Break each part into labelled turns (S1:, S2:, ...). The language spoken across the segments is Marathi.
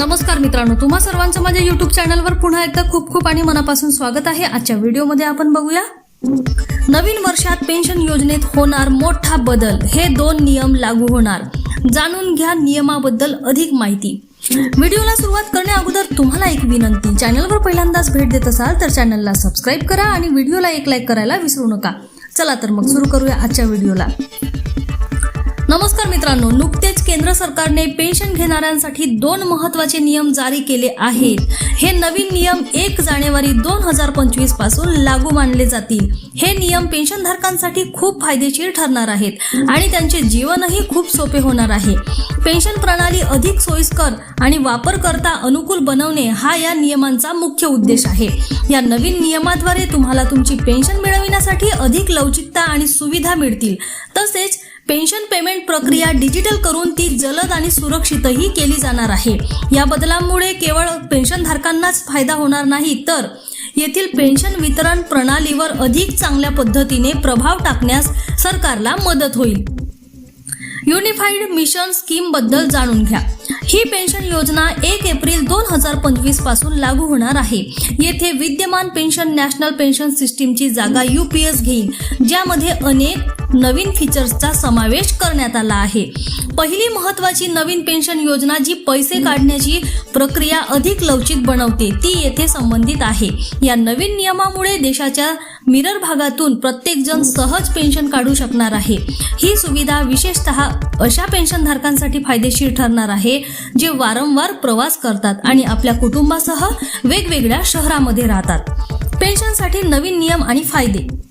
S1: नमस्कार मित्रांनो तुम्हा सर्वांचं माझ्या युट्यूब चॅनलवर पुन्हा एकदा खूप खूप आणि मनापासून स्वागत आहे. आजच्या व्हिडिओमध्ये आपण बघूया. नवीन वर्षात पेन्शन योजनेत होणार मोठा बदल. हे दोन नियम लागू होणार. जाणून घ्या नियमाबद्दल अधिक माहिती. व्हिडिओला सुरुवात करण्या अगोदर तुम्हाला एक विनंती. चॅनलवर पहिल्यांदाच भेट देत असाल तर चॅनलला सबस्क्राईब करा आणि व्हिडिओला एक लाईक करायला विसरू नका. चला तर मग सुरू करूया आजच्या व्हिडिओला नमस्कार मित्रांनो नुकतेच केंद्र सरकारने पेन्शन घेणाऱ्यांसाठी दोन महत्त्वाचे नियम जारी केले आहेत. हे नवीन नियम एक जानेवारी दोन हजार पंचवीसपासून लागू मानले जातील. हे नियम पेन्शनधारकांसाठी खूप फायदेशीर ठरणार आहेत आणि त्यांचे जीवनही खूप सोपे होणार आहे. पेन्शन प्रणाली अधिक सोयीस्कर आणि वापरकर्ता अनुकूल बनवणे हा या नियमांचा मुख्य उद्देश आहे. या नवीन नियमाद्वारे तुम्हाला तुमची पेन्शन मिळविण्यासाठी अधिक लवचिकता आणि सुविधा मिळतील. तसेच पेन्शन पेमेंट प्रक्रिया डिजिटल करून ती जलद आणि सुरक्षितही केली जाणार आहे. या बदलामुळे केवळ पेन्शनधारकांनाच फायदा होणार नाही तर येथील पेन्शन वितरण प्रणालीवर अधिक चांगल्या पद्धतीने प्रभाव टाकण्यास सरकारला मदत होईल. युनिफाईड मिशन स्कीमबद्दल जाणून घ्या. ही पेन्शन योजना एक एप्रिल दोन हजार पंचवीसपासून लागू होणार आहे. येथे विद्यमान पेन्शन नॅशनल पेन्शन सिस्टीमची जागा यू पी एस घेईल ज्यामध्ये अनेक नवीन फीचर्सचा समावेश करण्यात आला आहे. पहिली महत्वाची नवीन पेन्शन योजना जी पैसे काढण्याची प्रक्रिया अधिक लवचिक बनवते ती येथे संबंधित आहे. या नवीन नियमामुळे देशाच्या मिरर भागातून प्रत्येकजण सहज पेन्शन काढू शकणार आहे. ही सुविधा विशेषतः अशा पेन्शनधारकांसाठी फायदेशीर ठरणार आहे जे वारंवार प्रवास करतात आणि आपल्या कुटुंबासह वेगवेगळ्या शहरामध्ये राहतात. पेन्शनसाठी नवीन नियम आणि फायदे.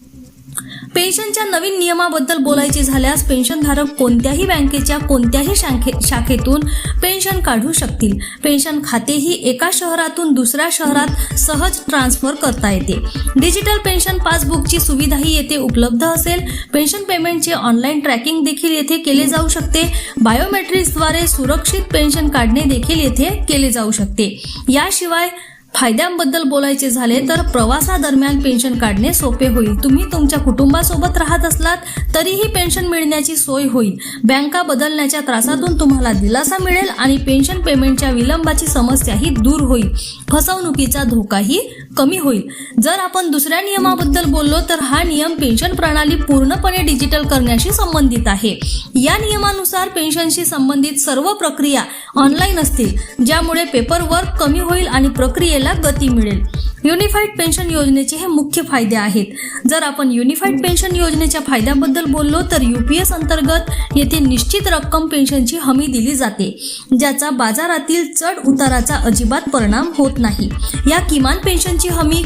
S1: पेन्शनच्या नवीन नियमाबद्दल बोलायचे झाल्यास पेन्शनधारक कोणत्याही बँकेच्या कोणत्याही शाखे शाखेतून पेन्शन काढू शकतील. पेन्शन खातेही एका शहरातून दुसऱ्या शहरात सहज ट्रान्सफर करता येते. डिजिटल पेन्शन पासबुकची सुविधाही येथे उपलब्ध असेल. पेन्शन पेमेंटचे ऑनलाईन ट्रॅकिंग देखील येथे केले जाऊ शकते. बायोमेट्रिक्सद्वारे सुरक्षित पेन्शन काढणे देखील येथे केले जाऊ शकते. याशिवाय फायद्यांबद्दल बोलायचे झाले तर प्रवासादरम्यान पेन्शन काढणे सोपे होईल. तुम्ही तुमच्या कुटुंबासोबत राहत असलात तरीही पेन्शन मिळण्याची सोय होईल. बँका बदलण्याच्या त्रासातून तुम्हाला दिलासा मिळेल आणि पेन्शन पेमेंटच्या विलंबाची समस्याही दूर होईल. फसवणुकीचा धोकाही कमी होईल. जर आपण दुसऱ्या नियमाबद्दल बोललो तर हा नियम पेन्शन प्रणाली पूर्णपणे डिजिटल करण्याशी संबंधित आहे. या नियमानुसार पेन्शनशी संबंधित सर्व प्रक्रिया ऑनलाईन असतील ज्यामुळे पेपर वर्क कमी होईल आणि प्रक्रियेला गती मिळेल. युनिफाईड पेन्शन योजनेचे हे मुख्य फायदे आहेत. जर आपण युनिफाईड पेन्शन योजनेच्या फायद्याबद्दल बोललो तर युपीएस अंतर्गत येथे निश्चित रक्कम पेन्शनची हमी दिली जाते ज्याचा बाजारातील चढ उताराचा अजिबात परिणाम होत नाही. या किमान पेन्शनची हमी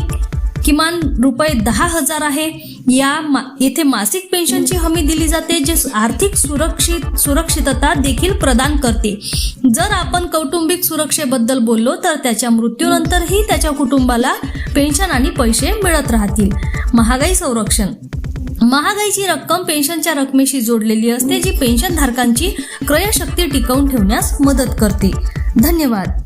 S1: किमान रुपये दहा हजार आहे. या मा येथे मासिक पेन्शनची हमी दिली जाते जे आर्थिक सुरक्षित सुरक्षितता देखील प्रदान करते. जर आपण कौटुंबिक सुरक्षेबद्दल बोललो तर त्याच्या मृत्यूनंतरही त्याच्या कुटुंबाला पेन्शन आणि पैसे मिळत राहतील. महागाई संरक्षण. महागाईची रक्कम पेन्शनच्या रकमेशी जोडलेली असते जी पेन्शनधारकांची क्रयशक्ती टिकवून ठेवण्यास मदत करते. धन्यवाद.